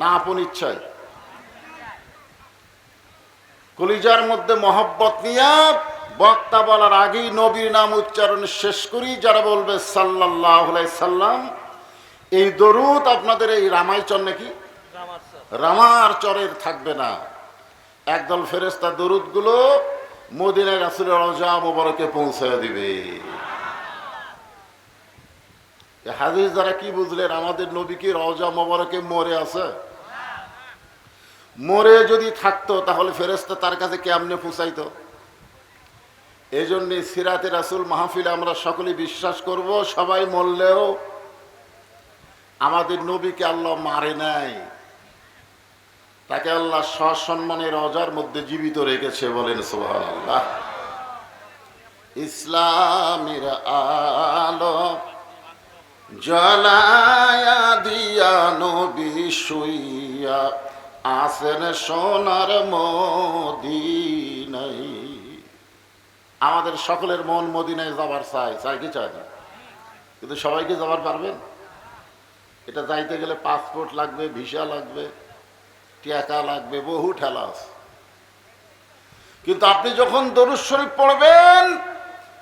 না আপন ইচ্ছায়। কলিজার মধ্যে মহব্বত নিয়ে বক্তা বলার আগেই নবীর নাম উচ্চারণ শেষ করি, যারা বলবে সাল্লাহ সাল্লাম। এই দরুদ আপনাদের এই রামাইচর নাকি? রামার চরের থাকবে না। একদল ফেরেস্তা দরুদগুলো মদিনা রাসুলের রজা মোবারকে পৌঁছে দিবে। হাদিস দ্বারা কি বুঝলেন? আমাদের নবী কি রজা মোবারকে মরে আছে? মরে যদি থাকতো, তাহলে ফেরেস্তা তার কাছে কেমনে পৌঁছাইতো? এই জন্যে সিরাতে রাসুল মাহফিলে আমরা সকলে বিশ্বাস করব, সবাই মরলেও আমাদের নবীকে আল্লাহ মারে নাই। তাকে আল্লাহ সসম্মানের রজার মধ্যে জীবিত রেখেছে বলেন সোহান আল্লাহ ইসলামের আলো জলায়া দিয়া নবী শুইয়া আসেন সোনার মদিনাই আমাদের সকলের মন মদিনায় যাবার চাই চাই কি চায় না? কিন্তু সবাইকে যাবার পারবেন এটা যাইতে গেলে পাসপোর্ট লাগবে ভিসা লাগবে, টাকা লাগবে, বহু ঠেলা কিন্তু আপনি যখন দরুদ শরীফ পড়বেন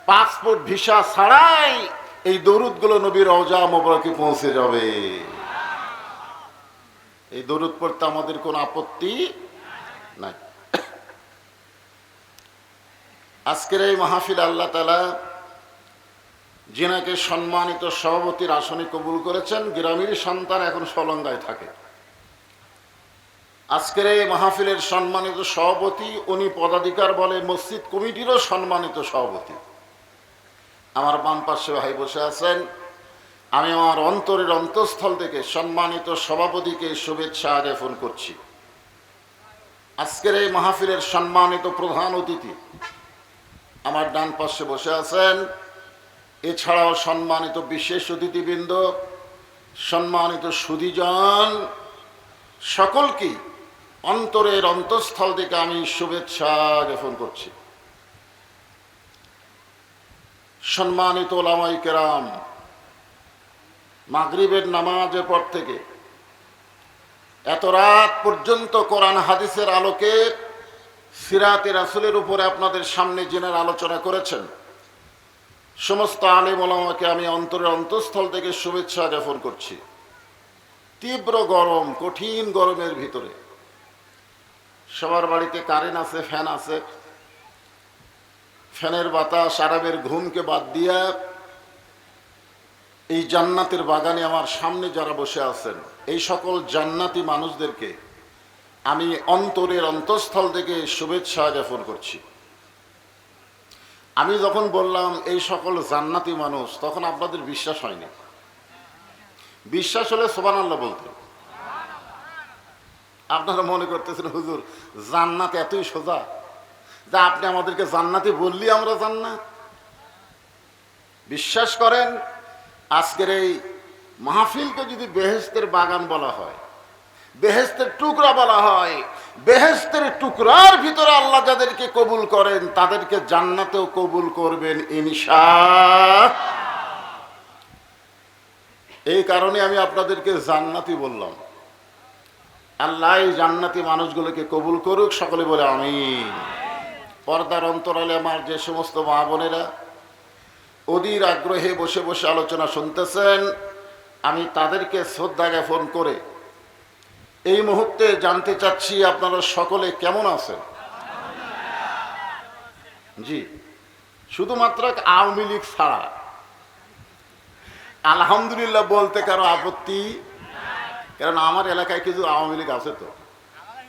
পাসপোর্ট ভিসা ছাড়াই এই দরুদগুলো নবীর অজা মোবারকে পৌঁছে যাবে। এই দরুদ পড়তে আমাদের কোনো আপত্তি নাই। আজকের এই মাহফিল আল্লাহ তালা জিনাকে সম্মানিত সভাপতির আসনে কবুল করেছেন গ্রামের সন্তান এখন সলঙ্গায় থাকে। আজকের এই মাহফিলের সম্মানিত সভাপতি, উনি পদাধিকার বলে মসজিদ কমিটিরও সম্মানিত সভাপতি। আমার বাম পাশে ভাই বসে আছেন আমি আমার অন্তরের অন্তঃস্থল থেকে সম্মানিত সভাপতিকে শুভেচ্ছা জ্ঞাপন করছি। আজকের এই মাহফিলের সম্মানিত প্রধান অতিথি আমার ডান পাশে বসে আছেন। এছাড়াও সম্মানিত বিশেষ অতিথিবৃন্দ, সম্মানিত সুদীজন সকলকেই অন্তরের অন্তঃস্থল থেকে আমি শুভেচ্ছা জ্ঞাপন করছি। সম্মানিত ওলামাই কেরাম মাগরিবের নামাজের পর থেকে। এত রাত পর্যন্ত কোরআন হাদিসের আলোকে সিরাতে রাসুলের উপরে আপনাদের সামনে জেনার আলোচনা করেছেন। সমস্ত আলিম ওলামাকে আমি অন্তরের অন্তঃস্থল থেকে শুভেচ্ছা জ্ঞাপন করছি। তীব্র গরম, কঠিন গরমের ভিতরে। সবার বাড়িতে কারেন্ট আছে ফ্যান আছে। ফ্যানের বাতাস, আরামের ঘুমকে বাদ দিয়া এই জান্নাতের বাগানে আমার সামনে যারা বসে আছেন, এই সকল জান্নাতি মানুষদেরকে আমি অন্তরের অন্তঃস্থল থেকে শুভেচ্ছা জ্ঞাপন করছি। আমি যখন বললাম এই সকল জান্নাতি মানুষ, তখন আপনাদের বিশ্বাস হয়নি। বিশ্বাস হলে সোবান আল্লাহ বলতেন। আপনারা মনে করতেছেন, হুজুর, জান্নাত এতই সোজা যা আপনি আমাদেরকে জান্নাতি বললি আমরা জান্নাত। বিশ্বাস করেন আজকের এই মাহফিলকে যদি বেহেস্তের বাগান বলা হয়, বেহেস্তের টুকরা বলা হয়, বেহেস্তের টুকরার ভিতরে আল্লাহ যাদেরকে কবুল করেন, তাদেরকে জান্নাতেও কবুল করবেন ইনশা। এই কারণে আমি আপনাদেরকে জান্নাতি বললাম। আল্লাহ এই জান্নাতি মানুষগুলোকে কবুল করুক, সকলে বলে আমি পর্দার অন্তরালে আমার যে সমস্ত মা বোনেরা অধীর আগ্রহে বসে বসে আলোচনা শুনতেছেন। আমি তাদেরকে শ্রদ্ধা জ্ঞাপন করে এই মুহূর্তে জানতে চাচ্ছি আপনারা সকলে কেমন আছেন? জি, শুধুমাত্র আওয়ামী লীগ ছাড়া। আলহামদুলিল্লাহ বলতে কারও আপত্তি, কারণ আমার এলাকায় কিছু আওয়ামী লীগ আছে তো।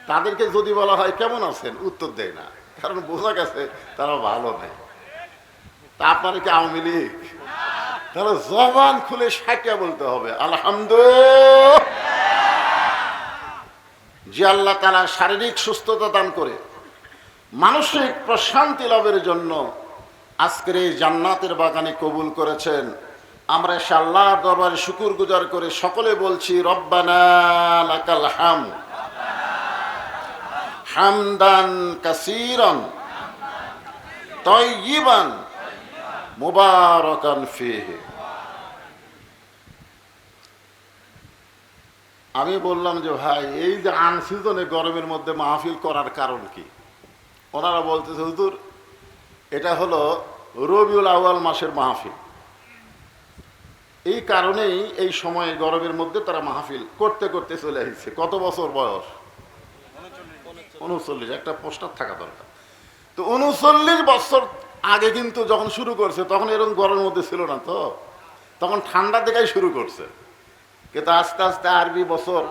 তাদেরকে যদি বলা হয় কেমন আছেন, উত্তর দেয় না, কারণ বোঝা গেছে তারা ভালো নেই। তা আপনারা কি আওয়ামী লীগ? তাহলে জবান খুলে সাকিয়া বলতে হবে, আলহামদুলিল্লাহ। যে আল্লাহ তারা শারীরিক সুস্থতা দান করে, মানসিক প্রশান্তি লাভের জন্য আজকের এই জান্নাতের বাগানে কবুল করেছেন। আমরা সে আল্লাহ দরবারে শুকুর গুজার করে সকলে বলছি, রব্বানা লাকাল হাম। হামদান কাসিরন তয়িবান মুবারকান ফিহি। আমি বললাম যে ভাই এই যে আনসিজনে গরমের মধ্যে মাহফিল করার কারণ কি? ওনারা বলতেছে হুজুর এটা হলো রবিউল আউয়াল মাসের মাহফিল। এই কারণেই এই সময়ে গরমের মধ্যে তারা মাহফিল করতে করতে চলে আসছে কত বছর বয়স? উনচল্লিশ। একটা পোস্টার থাকা দরকার। তো উনচল্লিশ বছর আগে কিন্তু যখন শুরু করছে, তখন এরকম গরমের মধ্যে ছিল না তো। তখন ঠান্ডা থেকেই শুরু করছে। কিন্তু আস্তে আস্তে আরবি বছর,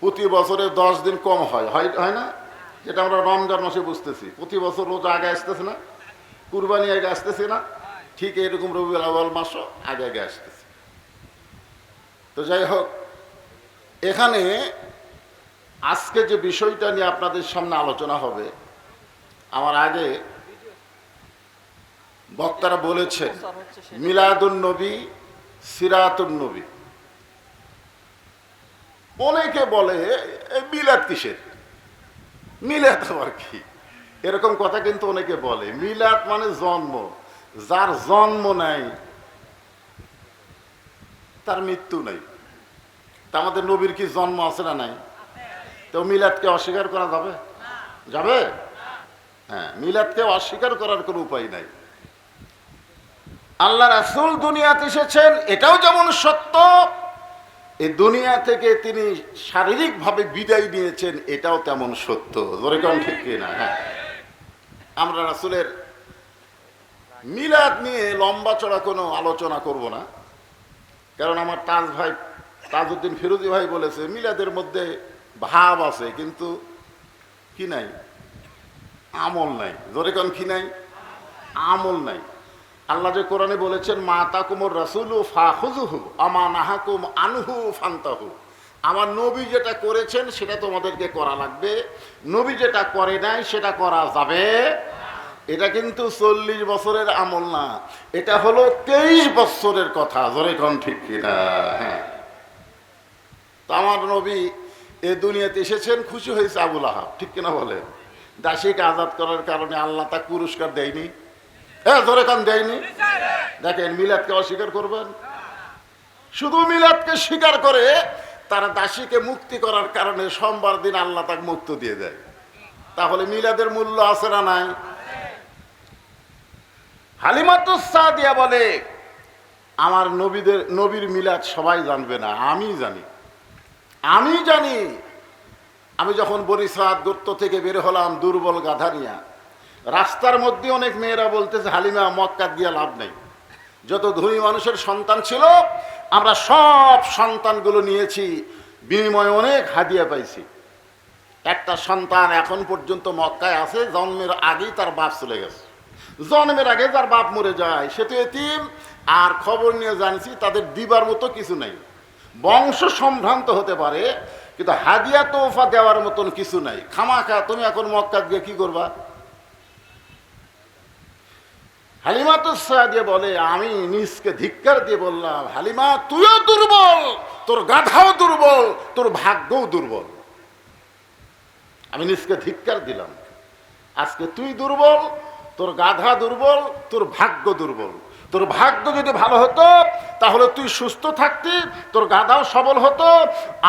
প্রতি বছরে দশ দিন কম হয়। হয় না? যেটা আমরা রমজান মাসে বুঝতেছি। প্রতি বছর রোজা আগে আসতেছে না, কুরবানি আগে আসতেছে না। ঠিক এরকম রবি আওয়াল মাসও আগে আগে আসতেছে। তো যাই হোক, এখানে আজকে যে বিষয়টা নিয়ে আপনাদের সামনে আলোচনা হবে, আমার আগে বক্তারা বলেছেন মিলাদুন নবী সিরাতুন নবী অনেকে বলে, "এ মিলাদ কিসের? মিলাদ আবার কি? এরকম কথা কিন্তু অনেকে বলে। মিলাদ মানে জন্ম। যার জন্ম নাই, তার মৃত্যু নাই। তা আমাদের নবীর কি জন্ম আছে না নাই? তো মিলাদকে অস্বীকার করা যাবে? যাবে? হ্যাঁ মিলাদকে অস্বীকার করার কোনো উপায় নাই। আল্লাহ রাসুল দুনিয়াতে এসেছেন, এটাও যেমন সত্য, এই দুনিয়া থেকে তিনি শারীরিকভাবে বিদায় নিয়েছেন, এটাও তেমন সত্য। ধরে কেমন ঠিক কিনা হ্যাঁ। আমরা রাসুলের মিলাদ নিয়ে লম্বা চড়া কোনো আলোচনা করব না। কারণ আমার তাজ ভাই, তাজউদ্দিন ফিরোজি ভাই বলেছে, মিলাদের মধ্যে ভাব আছে, কিন্তু কি নাই? আমল নাই। জোরে কোন কি নাই? আমল নাই। আল্লাহ যে কোরআনে বলেছেন, মা তাকুমর রাসুলু আমা আনহু ফান্তাহু। আমার নবী যেটা করেছেন, সেটা তোমাদেরকে করা লাগবে। নবী যেটা করে নাই, সেটা করা যাবে এটা কিন্তু চল্লিশ বছরের আমল না। এটা হলো তেইশ বছরের কথা। জোরে কোন ঠিক কিনা? হ্যাঁ। তো আমার নবী এ দুনিয়াতে এসেছেন, খুশি হয়েছে আবুল আহাব। ঠিক কিনা বলে দাসীকে আজাদ করার কারণে আল্লাহ তা পুরস্কার দেয়নি। হ্যাঁ ধরে কান দেয়নি। দেখেন, মিলাদকে অস্বীকার করবেন? শুধু মিলাদকে স্বীকার করে, তারা দাসীকে মুক্তি করার কারণে সোমবার দিন আল্লাহ তাকে মুক্ত দিয়ে দেয়। তাহলে মিলাদের মূল্য আছে না নাই? হালিমাতুসা দিয়া বলে, আমার নবীদের, নবীর মিলাদ সবাই জানবে না, আমি জানি। আমি জানি, আমি যখন বরিশাদ গর্ত থেকে বের হলাম দুর্বল গাধা নিয়া রাস্তার মধ্যে অনেক মেয়েরা বলতেছে, হালিমা মক্কা দিয়া লাভ নেই। যত ধনী মানুষের সন্তান ছিল, আমরা সব সন্তানগুলো নিয়েছি, বিনিময়ে অনেক হাদিয়া পাইছি। একটা সন্তান এখন পর্যন্ত মক্কায় আছে, জন্মের আগেই তার বাপ চলে গেছে। জন্মের আগে তার বাপ মরে যায়, সে তো এতিম, আর খবর নিয়ে জানছি তাদের দিবার মতো কিছু নাই। বংশ সম্ভ্রান্ত হতে পারে, কিন্তু হাদিয়া তোফা দেওয়ার মতন কিছু নাই। খামাখা, তুমি এখন মক্কা দিয়ে কি করবা? হালিমা তো দিয়ে বলে, আমি নিজকে ধিক্কার দিয়ে বললাম, হালিমা, তুইও দুর্বল, তোর গাধাও দুর্বল, তোর ভাগ্যও দুর্বল। আমি নিজকে ধিক্কার দিলাম। আজকে তুই দুর্বল, তোর গাধা দুর্বল, তোর ভাগ্য দুর্বল। তোর ভাগ্য যদি ভালো হতো, তাহলে তুই সুস্থ থাকতি, তোর গাধাও সবল হতো,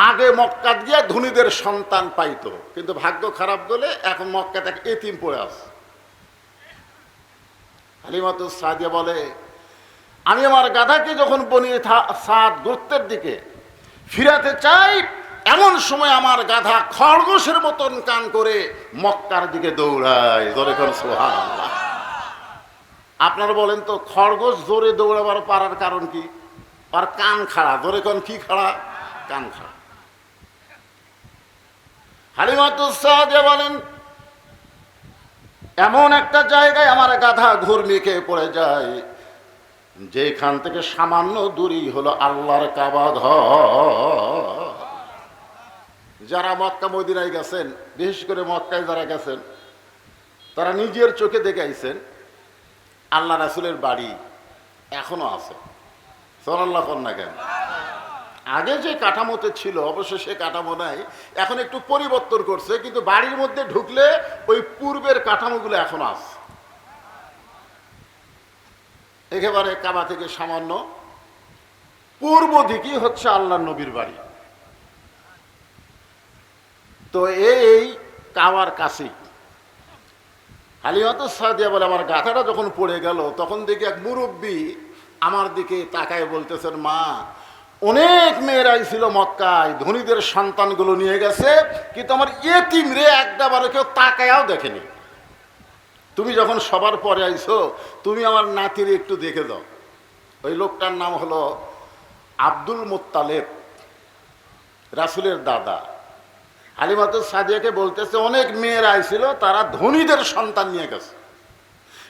আগে মক্কা দিয়ে ধনীদের সন্তান পাইতো। কিন্তু ভাগ্য খারাপ বলে এখন মক্কা তাকে এতিম পড়ে আস হালিমাতুল সাদিয়া বলে, আমি আমার গাধাকে যখন বনিয়ে সাদ গোত্রের দিকে ফিরাতে চাই, এমন সময় আমার গাধা খরগোশের মতন কান করে মক্কার দিকে দৌড়ায়। আপনারা বলেন তো, খরগোশ জোরে দৌড়াবার পারার কারণ কি? আর কান খাড়া, জোরে কোন কি খাড়া? কান খাড়া। হালিমাতুসাদিয়া বলেন এমন একটা জায়গায় আমার গাধা ঘুরমি খেয়ে পড়ে যায়, যেখান থেকে সামান্য দূরই হলো আল্লাহর কাবা ঘর। যারা মক্কা মদিনায় গেছেন, বিশেষ করে মক্কায় যারা গেছেন, তারা নিজের চোখে দেখে আইছেন আল্লাহ রাসুলের বাড়ি এখনও আছে। সোনাল্লাহ কন্যা কেন? আগে যে কাঠামোতে ছিল, অবশ্য সে কাঠামো নাই, এখন একটু পরিবর্তন করছে, কিন্তু বাড়ির মধ্যে ঢুকলে ওই পূর্বের কাঠামোগুলো এখন আছে একেবারে কাবা থেকে সামান্য। পূর্ব দিকেই হচ্ছে আল্লাহ নবীর বাড়ি। তো এই কাওয়ার কাশি হালিমাত সাদিয়া বলে, আমার গাথাটা যখন পড়ে গেল, তখন দেখি এক মুরব্বী আমার দিকে তাকায় বলতেছেন, মা অনেক মেয়েরাই ছিল মক্কায়, ধনীদের সন্তানগুলো নিয়ে গেছে, কিন্তু আমার এতিম রে একটা কেউ তাকায়াও দেখেনি। তুমি যখন সবার পরে আইছো, তুমি আমার নাতির একটু দেখে দাও। ওই লোকটার নাম হলো আব্দুল মোত্তালেব, রাসুলের দাদা। হালিমাতুর সাদিয়াকে বলতেছে, অনেক মেয়েরা আইছিল, তারা ধনীদের সন্তান নিয়ে গেছে।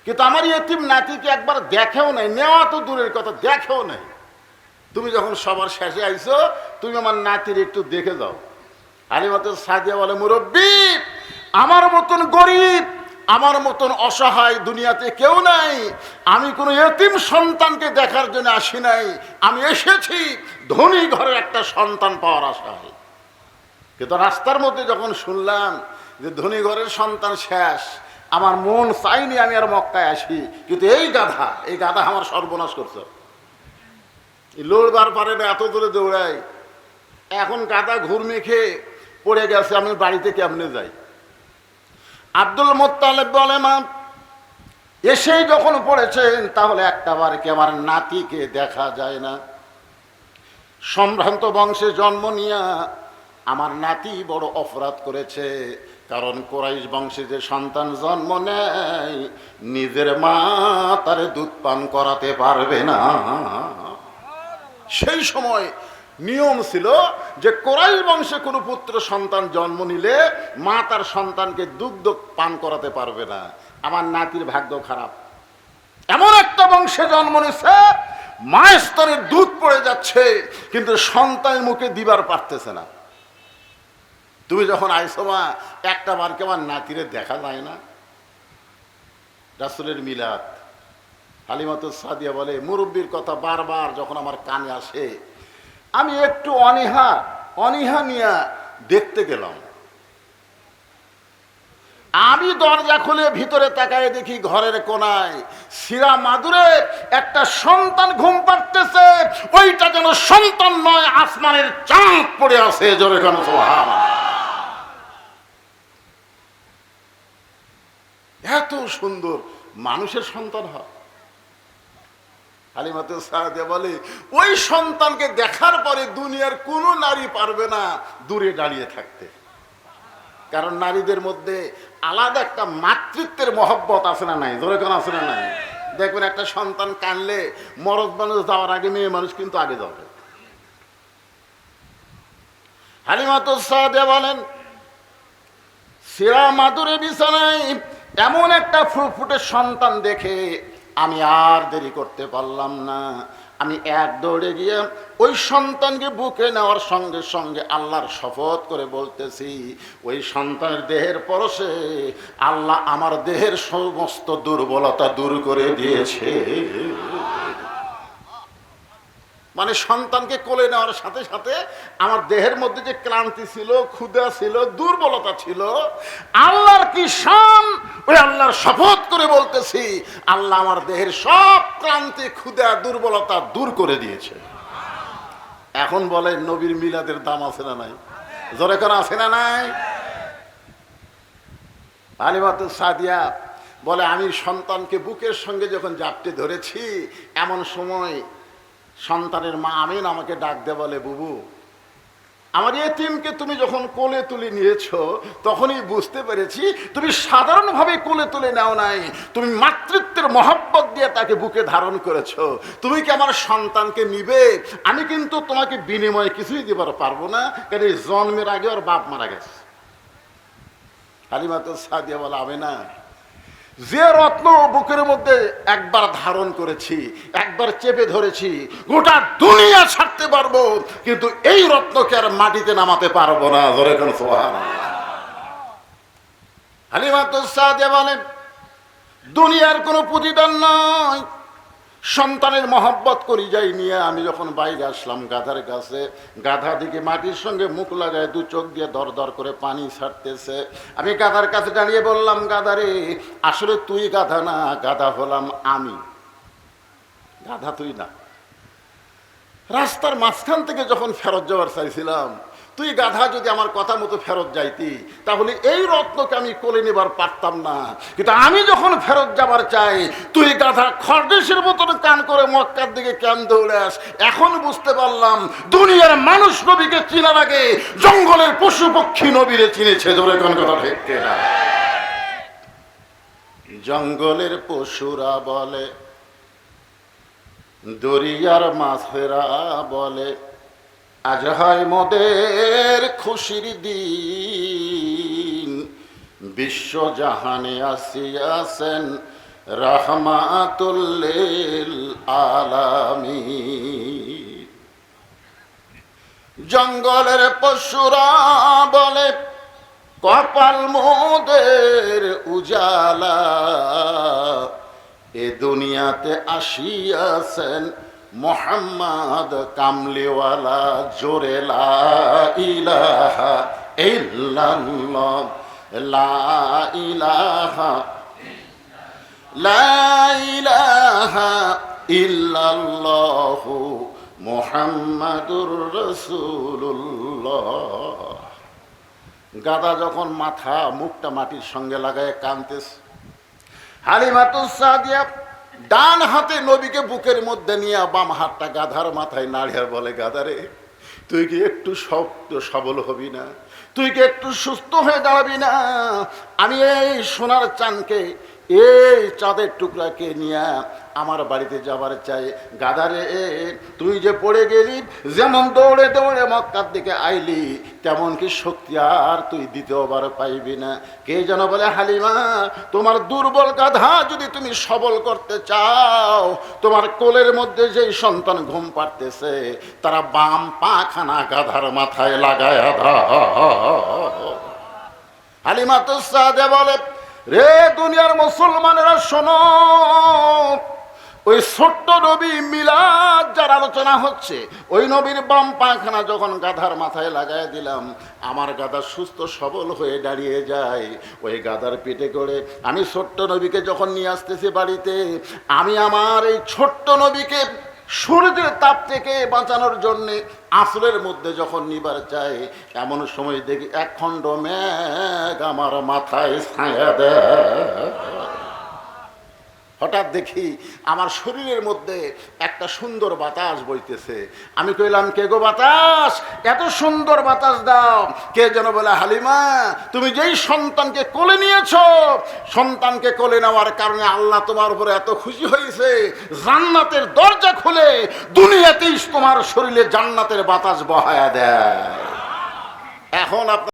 কিন্তু আমার এতিম নাতিকে একবার দেখেও নাই, নেওয়া তো দূরের কথা, দেখেও নাই। তুমি যখন সবার শেষে আইছো, তুমি আমার নাতির একটু দেখে যাও। হালিমাতুর সাদিয়া বলে, মুরব্বী, আমার মতন গরিব, আমার মতন অসহায় দুনিয়াতে কেউ নাই। আমি কোনো এতিম সন্তানকে দেখার জন্য আসি নাই। আমি এসেছি, ধনী ঘরের একটা সন্তান পাওয়ার আশায় কিন্তু রাস্তার মধ্যে যখন শুনলাম যে ধনী ঘরের সন্তান শেষ, আমার মন চাইনি আমি আর মক্কায় আসি। কিন্তু এই গাধা এই গাধা আমার সর্বনাশ করছে। লড়বার পারে না, এত দূরে দৌড়াই। এখন কাদা ঘুর মেখে পড়ে গেছে, আমি বাড়িতে কেমনে যাই? আব্দুল মোত্তালেব বলে, মা, এসেই যখন পড়েছেন, তাহলে একটা বার কি আমার নাতিকে দেখা যায় না? সম্ভ্রান্ত বংশে জন্ম নিয়া আমার নাতি বড় অপরাধ করেছে। কারণ কোরাইশ বংশে যে সন্তান জন্ম নেয়, নিজের মা তার দুধ পান করাতে পারবে না। সেই সময় নিয়ম ছিল যে কোরাইশ বংশে কোনো পুত্র সন্তান জন্ম নিলে মা তার সন্তানকে দুগ্ধ পান করাতে পারবে না। আমার নাতির ভাগ্য খারাপ। এমন একটা বংশে জন্ম নিছে, মায়ের স্তরের দুধ পড়ে যাচ্ছে, কিন্তু সন্তান মুখে দিবার পারতেছে না। তুমি যখন আইসো মা, একটা বারকে আমার নাতিরে দেখা যায় না। রাসুলের মিলাদ। হালিমাতুর সাদিয়া বলে, মুরব্বীর কথা বারবার যখন আমার কানে আসে, আমি একটু অনীহা অনীহা নিয়ে দেখতে গেলাম। আমি দরজা খুলে ভিতরে তাকায় দেখি ঘরের কোনায় শিরা মাদুরে একটা সন্তান ঘুম পাড়তেছে। ওইটা যেন সন্তান নয়, আসমানের চাঁদ পড়ে আছে, জোরে কেন এত সুন্দর মানুষের সন্তান হয়। হালিমাতে সাহাদিয়া বলে, ওই সন্তানকে দেখার পরে দুনিয়ার কোনো নারী পারবে না দূরে দাঁড়িয়ে থাকতে। কারণ নারীদের মধ্যে আলাদা একটা মাতৃত্বের মহব্বত আছে না নাই? ধরে কোন আছে না নাই? দেখবেন একটা সন্তান কানলে মরদ মানুষ যাওয়ার আগে মেয়ে মানুষ কিন্তু আগে যাবে। হালিমাত সাহাদিয়া বলেন, সিরা মাদুরে বিছানায় এমন একটা ফুটফুটে সন্তান দেখে আমি আর দেরি করতে পারলাম না। আমি এক দৌড়ে গিয়ে ওই সন্তানকে বুকে নেওয়ার সঙ্গে সঙ্গে আল্লাহর শপথ করে বলতেছি, ওই সন্তানের দেহের পরশে আল্লাহ আমার দেহের সমস্ত দুর্বলতা দূর করে দিয়েছে। মানে সন্তানকে কোলে নেওয়ার সাথে সাথে আমার দেহের মধ্যে যে ক্লান্তি ছিল, ক্ষুধা ছিল, দুর্বলতা ছিল, আল্লাহর কি শান? ওই আল্লাহর শপথ করে বলতেছি, আল্লাহ আমার দেহের সব ক্লান্তি, ক্ষুধা, দুর্বলতা দূর করে দিয়েছে। এখন বলে, নবীর মিলাদের দাম আছে না নাই? জোরে করে আছে না নাই? আলিমাত সাদিয়া বলে, আমি সন্তানকে বুকের সঙ্গে যখন জাপটে ধরেছি, এমন সময় সন্তানের মা আমিন আমাকে ডাক দে বলে, বুবু, আমার এতিমকে তুমি যখন কোলে তুলে নিয়েছ, তখনই বুঝতে পেরেছি তুমি সাধারণভাবে কোলে তুলে নাও নাই। তুমি মাতৃত্বের মহব্বত দিয়ে তাকে বুকে ধারণ করেছ। তুমি কি আমার সন্তানকে নিবে? আমি কিন্তু তোমাকে বিনিময়ে কিছুই দিবার পারব না এই জন্মের আগে ওর বাপ মারা গেছে। কালিমাত সাদিয়া বলা হবে না যে রত্ন বুকের মধ্যে একবার ধারণ করেছি, একবার চেপে ধরেছি, গোটা দুনিয়া ছাড়তে পারব, কিন্তু এই রত্নকে আর মাটিতে নামাতে পারব না। ধরে কোন হালিমাতুসাদে বলেন, দুনিয়ার কোনো প্রতিদান নয় সন্তানের মহব্বত করি যাই নিয়ে আমি যখন বাইরে আসলাম গাধার কাছে, গাধা দিকে মাটির সঙ্গে মুখ লাগায় দু চোখ দিয়ে দর দর করে পানি ছাড়তেছে। আমি গাধার কাছে দাঁড়িয়ে বললাম গাধারে আসলে তুই গাধা না, গাধা হলাম আমি। গাধা তুই না। রাস্তার মাঝখান থেকে যখন ফেরত যাওয়ার চাইছিলাম তুই গাধা যদি আমার কথা মতো ফেরত যাইতি, তাহলে এই রত্নকে আমি কোলে নেবার পারতাম না। কিন্তু আমি যখন ফেরত যাবার চাই, তুই গাধা খরদেশের মতন কান করে মক্কার দিকে কেন দৌড়ে আস এখন বুঝতে পারলাম, দুনিয়ার মানুষ নবীকে চিনার আগে জঙ্গলের পশু পক্ষী নবীরে চিনেছে। ধরে কোন কথা ঠিক না জঙ্গলের পশুরা বলে, দরিয়ার মাছেরা বলে আজ হয় মোদের খুশির দিন। বিশ্বজাহানে আসিয়াছেন রহমাতুল্লিল আলামী জঙ্গলের পশুরা বলে, কপাল মোদের উজালা। এ দুনিয়াতে আসিয়াছেন মোহাম্মদ কামলিওয়ালা জোরেলা ইলাহা ইল্লাল্লাহ, লা ইলাহা লা ইলাহা মুহাম্মাদুর রাসূলুল্লাহ। গাদা যখন মাথা মুখটা মাটির সঙ্গে লাগায় কানতেছে। হালিমাতুস সাদিয়া ডান হাতে নবীকে বুকের মধ্যে নিয়ে বাম হাতটা গাধার মাথায় নাড়িয়ার বলে, গাধারে, তুই কি একটু শক্ত সবল হবি না? তুই কি একটু সুস্থ হয়ে দাঁড়াবি না? আমি এই সোনার চানকে এই চাঁদের টুকরাকে নিয়ে আমার বাড়িতে যাবার চাই। গাদারে, তুই যে পড়ে গেলি, যেমন দৌড়ে দৌড়ে মক্কার দিকে আইলি, তেমন কি শক্তি আর তুই দ্বিতীয়বার পাইবি না। কে যেন বলে, হালিমা, তোমার দুর্বল গাধা যদি তুমি সবল করতে চাও, তোমার কোলের মধ্যে যেই সন্তান ঘুম পাড়তেছে, তারা বাম পাখানা গাধার মাথায় লাগায় হালিমা তো সাদে বলে রে দুনিয়ার মুসলমানেরা শোনো, ওই ছোট্ট নবী মিলাদ যার আলোচনা হচ্ছে, ওই নবীর বাম পাখানা যখন গাধার মাথায় লাগায় দিলাম, আমার গাধা সুস্থ সবল হয়ে দাঁড়িয়ে যায়। ওই গাধার পেটে করে আমি ছোট্ট নবীকে যখন নিয়ে আসতেছি বাড়িতে, আমি আমার এই ছোট্ট নবীকে সূর্যের তাপ থেকে বাঁচানোর জন্য আসরের মধ্যে যখন নিবার চাই, এমন সময় দেখি এক খণ্ড মেঘ আমার মাথায় ছায়া দেয়। হঠাৎ দেখি আমার শরীরের মধ্যে একটা সুন্দর বাতাস বইতেছে। আমি কইলাম, কে গো বাতাস? এত সুন্দর বাতাস দাও। কে যেন বলে, হালিমা, তুমি যেই সন্তানকে কোলে নিয়েছো, সন্তানকে কোলে নেওয়ার কারণে আল্লাহ তোমার উপরে এত খুশি হয়েছে জান্নাতের দরজা খুলে দুনিয়াতেই তোমার শরীরে জান্নাতের বাতাস বহায়া দেয়। এখন আপনার